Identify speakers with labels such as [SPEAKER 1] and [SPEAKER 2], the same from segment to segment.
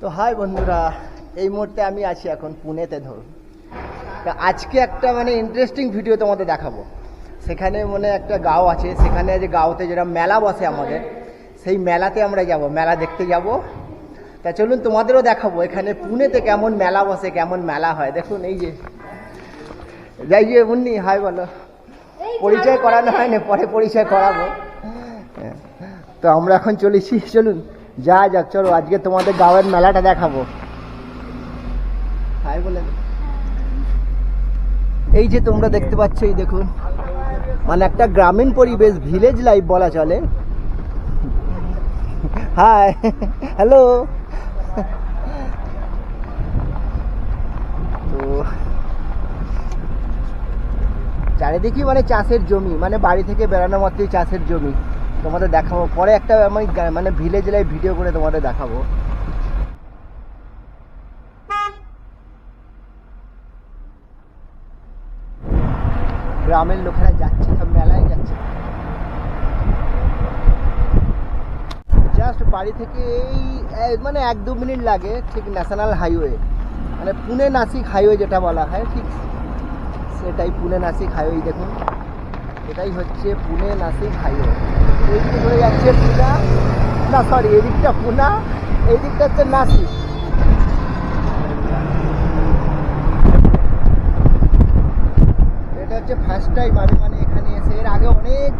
[SPEAKER 1] তো হাই বন্ধুরা এই মুহূর্তে আমি আছি এখন পুনেতে ধরুন। তা আজকে একটা মানে ইন্টারেস্টিং ভিডিও তোমাদের দেখাবো। সেখানে মানে একটা গাঁও আছে সেখানে যে গাঁওতে যেটা মেলা বসে আমাদের সেই মেলাতে আমরা যাব মেলা দেখতে যাব। তা চলুন তোমাদেরও দেখাবো এখানে পুনেতে কেমন মেলা বসে কেমন মেলা হয়। দেখুন এই যে। যাই যে মুন্নি হাই বলো। পরিচয় করানো হয় না পরে পরিচয় করাবো। হ্যাঁ। তো আমরা এখন চলেছি চলুন। যা যাক চলো আজকে তোমাদের গাঁয়ের মেলাটা দেখাবো। হাই বলে এই যে তোমরা দেখতে পাচ্ছ এই দেখুন। মানে একটা গ্রামীণ পরিবেশ ভিলেজ লাইফ বলা চলে। হাই হ্যালো তো চারিদিকে মানে চাষের জমি মানে বাড়ি থেকে বেড়ানো মাত্রই চাষের জমি। তোমাদের দেখাবো। পরে একটা আমি মানে ভিলেজ লাইফ ভিডিও করে তোমাদের দেখাবো। গ্রামের লোকেরা যাচ্ছে, সব মেলায় যাচ্ছে। জাস্ট বাড়ি থেকে এই মানে এক দু মিনিট লাগে ঠিক ন্যাশনাল হাইওয়ে মানে পুনে নাসিক হাইওয়ে যেটা বলা হয়, ঠিক সেটাই পুনে নাসিক হাইওয়ে দেখুন। এটাই হচ্ছে পুনে নাসিক হাইওয়ে। এইদিকে ধরে যাচ্ছে পুনা। না সরি এদিকটা পুনা এই হচ্ছে নাসিক। এটা হচ্ছে ফার্স্ট টাইম আমি মানে এখানে এসে এর আগে অনেক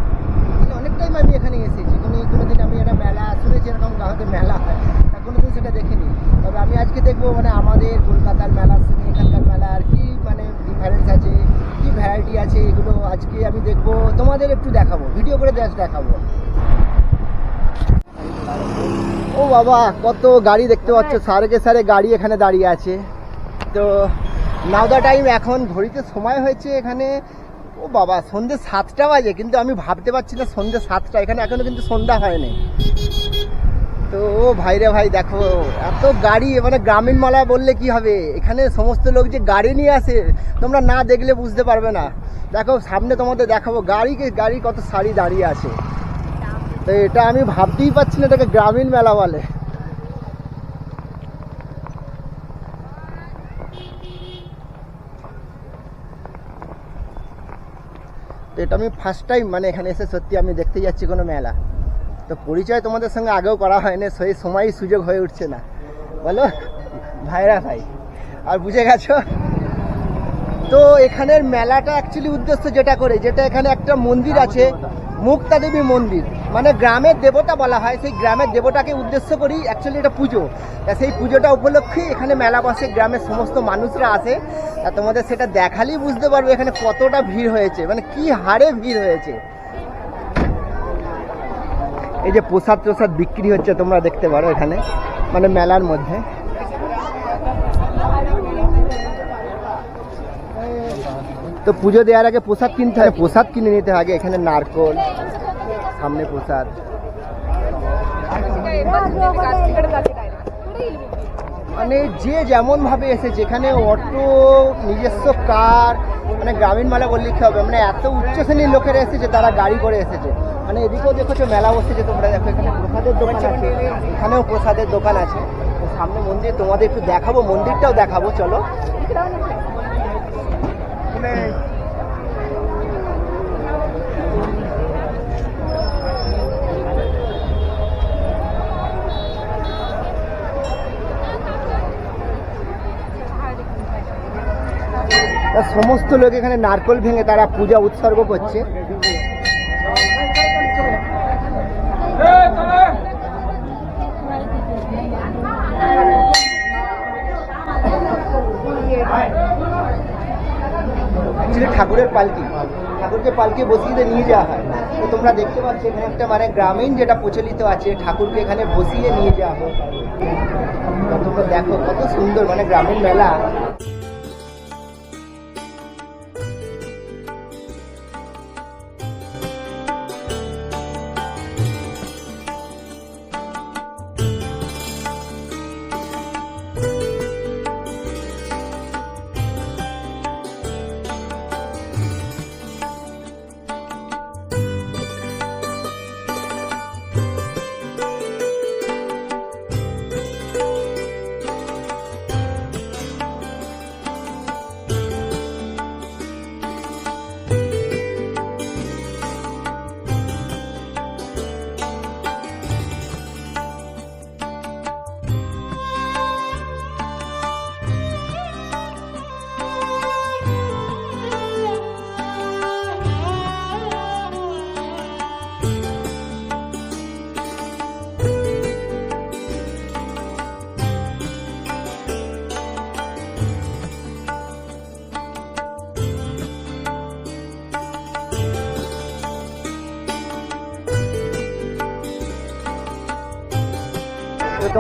[SPEAKER 1] মানে অনেক টাইম আমি এখানে এসেছি কোনো কোনো দিন আমি একটা মেলা শুনেছি এরকম গাঁতে মেলা হয় তা কোনো দিন সেটা দেখিনি তবে আমি আজকে দেখব মানে আমাদের কলকাতার মেলার সঙ্গে এখানকার মেলা আর কি মানে ডিফারেন্স আছে কি ভ্যারাইটি আছে এগুলো আজকে আমি দেখব তোমাদের একটু দেখাবো ও বাবা কত গাড়ি দেখতে পাচ্ছ। সারেকে সারে গাড়ি এখানে দাঁড়িয়ে আছে। তো নাও দা টাইম এখন ঘড়িতে সময় হয়েছে এখানে। ও বাবা সন্ধ্যে সাতটা বাজে কিন্তু আমি ভাবতে পারছি না সন্ধ্যে সাতটা। এখানে এখনও কিন্তু সন্ধ্যা হয়নি। তো ও ভাই রে ভাই, দেখো, এত গাড়ি মানে গ্রামীণ মেলা বললে কি হবে? এখানে সমস্ত লোক যে গাড়ি নিয়ে আসে, তোমরা না দেখলে বুঝতে পারবে না। দেখো, সামনে তোমাদের দেখাবো গাড়িকে গাড়ি কত সারি দাঁড়িয়ে আছে। তো এটা আমি ভাবতেই পারছি না এটাকে গ্রামীণ মেলা বলে। এটা আমি ফার্স্ট টাইম মানে এখানে এসে সত্যি আমি দেখতে যাচ্ছি কোনো মেলা। তো পরিচয় তোমাদের সঙ্গে আগেও করা হয়নি, সেই সময়ই সুযোগ হয়ে উঠছে না। বলো, ভাইরা ভাই, আর বুঝে গেছো? তো এখানের মেলাটা অ্যাকচুয়ালি উদ্দেশ্য যেটা করে, যেটা এখানে একটা মন্দির আছে, মুক্তা দেবী মন্দির। মানে গ্রামের দেবতা বলা হয়, সেই গ্রামের দেবতাকে উদ্দেশ্য করেই অ্যাকচুয়ালি এটা পুজো। তা সেই পুজোটা উপলক্ষে এখানে মেলা বসে, গ্রামের সমস্ত মানুষরা আসে। তা তোমাদের সেটা দেখালেই বুঝতে পারবে এখানে কতটা ভিড় হয়েছে মানে কি হারে ভিড় হয়েছে। এই যে প্রসাদ প্রসাদ বিক্রি হচ্ছে, তোমরা দেখতে পারো এখানে মানে মেলার মধ্যে। তো পুজো দেওয়ার আগে প্রসাদ কিনতে হয়, প্রসাদ কিনে নিতে হয় আগে, এখানে নারকল, সামনে প্রসাদ। মানে যে যেমনভাবে এসে যেখানে অটো, নিজস্ব কার মানে গ্রামীণ মেলা বললে কী হবে? মানে এত উচ্চ শ্রেণির লোকেরা এসেছে তারা গাড়ি করে এসেছে। মানে এদিকেও দেখেছ মেলা বসেছে তোমরা দেখো, এখানে প্রসাদের দোকান আছে। এখানেও প্রসাদের দোকান আছে। সামনে মন্দির, তোমাদের একটু দেখাবো, মন্দিরটাও দেখাবো, চলো। সমস্ত লোক এখানে নারকল ভেঙে তারা পূজা উৎসর্গ করছে। ঠাকুরের পালকি। ঠাকুরকে পালকি বসিয়ে নিয়ে যাওয়া হয়। তো তোমরা দেখতে পাচ্ছ, এখানে একটা মানে গ্রামীণ যেটা প্রচলিত আছে, ঠাকুরকে এখানে বসিয়ে নিয়ে যাওয়া হয়। তোমরা দেখো, কত সুন্দর মানে গ্রামীণ মেলা।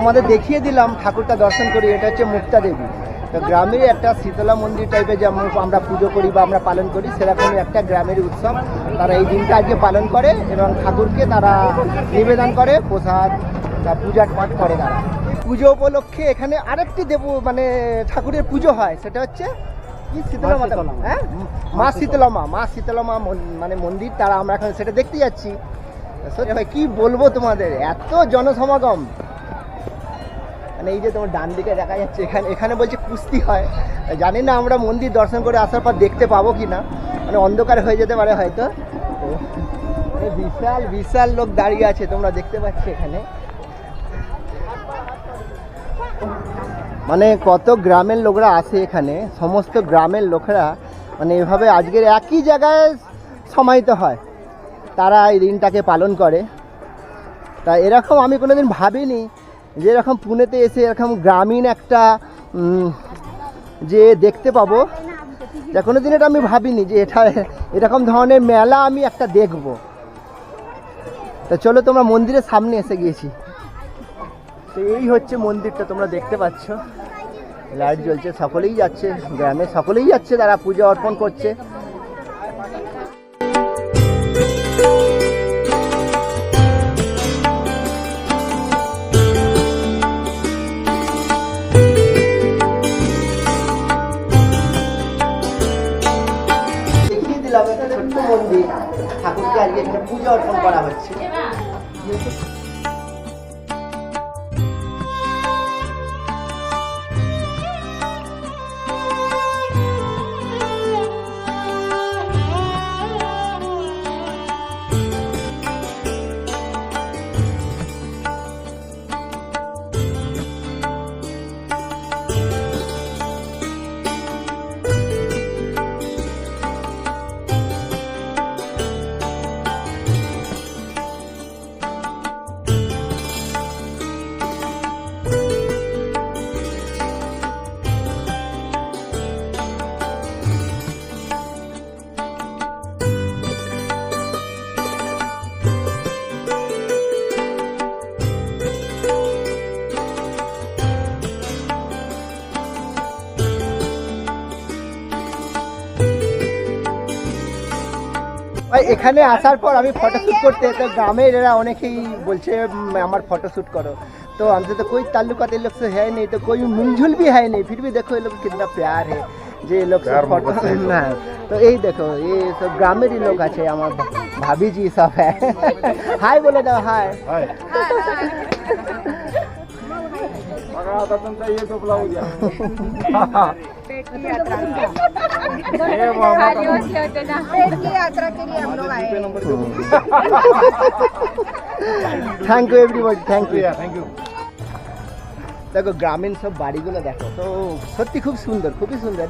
[SPEAKER 1] তোমাদের দেখিয়ে দিলাম ঠাকুরটা দর্শন করি এটা হচ্ছে মুক্তা দেবী। তো গ্রামের একটা শীতলা মন্দির টাইপের যেমন আমরা পুজো করি বা আমরা পালন করি সেরকমই একটা গ্রামের উৎসব। তারা এই দিনটা আজকে পালন করে এবং ঠাকুরকে তারা নিবেদন করে প্রসাদ বা পূজার পাঠ করে তারা। পুজো উপলক্ষে এখানে আরেকটি দেব মানে ঠাকুরের পুজো হয় সেটা হচ্ছে কি। হ্যাঁ? মা শীতলমা মা মা মা মানে মন্দির তারা আমরা এখন সেটা দেখতে যাচ্ছি। কি বলব তোমাদের? এত জনসমাগম। মানে এই যে তোমার ডান দিকে দেখা যাচ্ছে, এখানে এখানে বলছে কুস্তি হয়। জানি না আমরা মন্দির দর্শন করে আসার পর দেখতে পাবো কি না। মানে অন্ধকার হয়ে যেতে পারে হয়তো। বিশাল বিশাল লোক দাঁড়িয়ে আছে, তোমরা দেখতে পাচ্ছ এখানে। মানে কত গ্রামের লোকরা আসে এখানে, সমস্ত গ্রামের লোকরা মানে এভাবে আজকের একই জায়গায় সমাহিত হয়। তারা এই দিনটাকে পালন করে। তা এরকম আমি কোনোদিন ভাবিনি যে এরকম পুনেতে এসে এরকম গ্রামীণ একটা যে দেখতে পাবো, যে কোনো দিন এটা আমি ভাবিনি যে এটা, এরকম ধরনের মেলা আমি একটা দেখব। তা চলো তোমরা মন্দিরের সামনে এসে গিয়েছি। তো এই হচ্ছে মন্দিরটা, তোমরা দেখতে পাচ্ছ। লাইট জ্বলছে, সকলেই যাচ্ছে, গ্রামে সকলেই যাচ্ছে, তারা পূজা অর্পণ করছে। পূজা অর্পণ করা হচ্ছে। এখানে আসার পর আমি ফটোশ্যুট করতে তো ग्रामेर এরা অনেকেই বলছে "উম, আমার फोटोशूट करो तो हमसे तो कोई ताल्लुकात ये लोग से है नहीं तो कोई मिलजुल भी है नहीं फिर भी देखो ये लोग कितना प्यार है যে ये लोग सब
[SPEAKER 2] प्यार
[SPEAKER 1] फोटो
[SPEAKER 2] मोहब्बत से ही
[SPEAKER 1] না তো এই দেখো ये सब গ্রামের ही लोग আছে আমার ভাবি জি সব है হাই বলে দাও হাই
[SPEAKER 2] हाय पेट की यात्रा
[SPEAKER 3] पेट की यात्रा के लिए हम लोग आए
[SPEAKER 1] thank you everyone thank you
[SPEAKER 2] thank you
[SPEAKER 1] দেখো, গ্রামীণ সব বাড়িগুলো দেখো, তো সত্যি খুব সুন্দর, খুবই সুন্দর।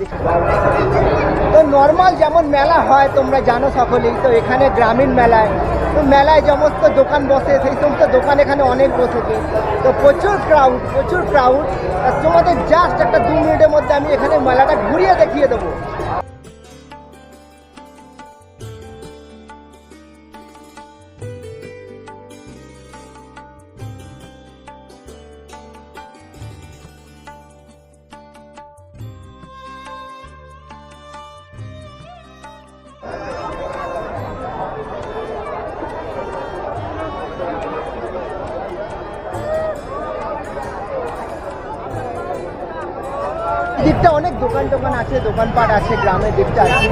[SPEAKER 1] তো নর্মাল যেমন মেলা হয়, তোমরা জানো সকলেই, তো এখানে গ্রামীণ মেলায়, তো মেলায় সমস্ত দোকান বসে, সেই সমস্ত দোকান এখানে অনেক বসেছে তো প্রচুর ক্রাউড প্রচুর ক্রাউড তোমাদের জাস্ট একটা দু মিনিটের মধ্যে আমি এখানে মেলাটা ঘুরিয়ে দেখিয়ে দেবো। দিকটা অনেক দোকান টোকান আছে, দোকানপাট আছে, গ্রামের দিকটা আছে।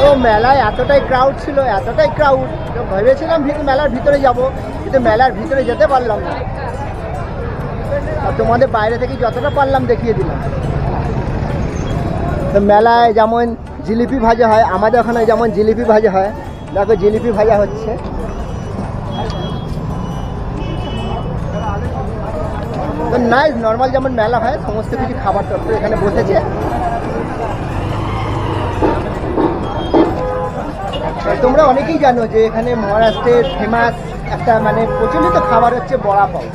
[SPEAKER 1] তো মেলায় এতটাই ক্রাউড ছিল, এতটাই ক্রাউড তো ভেবেছিলাম মেলার ভিতরে যাব, কিন্তু মেলার ভিতরে যেতে পারলাম না। আর তোমাদের বাইরে থেকে যতটা পারলাম দেখিয়ে দিলাম। তো মেলায় যেমন জিলিপি ভাজা হয়, আমাদের ওখানে যেমন জিলিপি ভাজা হয়, দেখো জিলিপি ভাজা হচ্ছে। নাই নর্মাল যেমন মেলা হয়, সমস্ত কিছু খাবার তত্ত্ব এখানে বসেছে। তোমরা অনেকেই জানো যে এখানে মহারাষ্ট্রের ফেমাস একটা মানে প্রচলিত খাবার হচ্ছে বড়া পাও।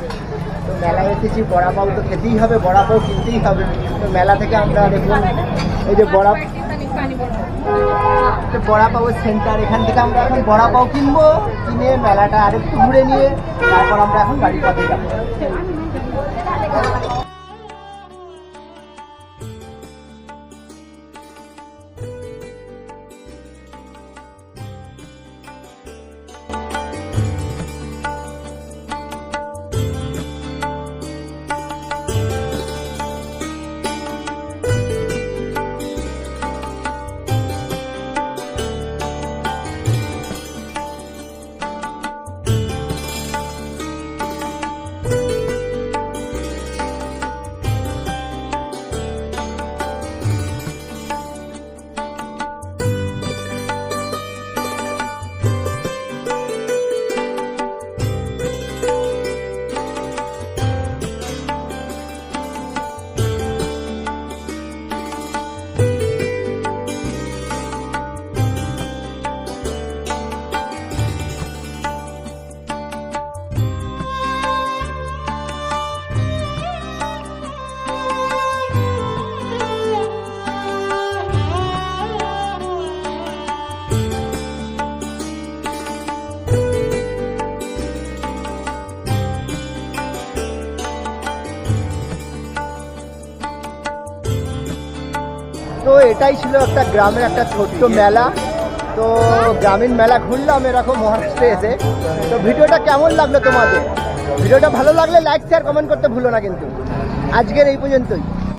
[SPEAKER 1] তো মেলায় এসেছি, বড়া পাও তো খেতেই হবে, বড়া পাও কিনতেই হবে। তো মেলা থেকে আমরা দেখুন এই যে বড়া বড়া পাওয়ের সেন্টার এখান থেকে আমরা এখন বড়া পাও কিনবো। কিনে মেলাটা আরেকটু ঘুরে নিয়ে, তারপর আমরা এখন বাড়ির পথে যাব। Thank you. এটাই ছিল একটা গ্রামের একটা ছোট্ট মেলা। তো গ্রামীণ মেলা ঘুরলাম এরকম মহারাষ্ট্রে এসে। তো ভিডিওটা কেমন লাগল তোমাদের? ভিডিওটা ভালো লাগলে লাইক শেয়ার কমেন্ট করতে ভুলো না কিন্তু। আজকের এই পর্যন্তই।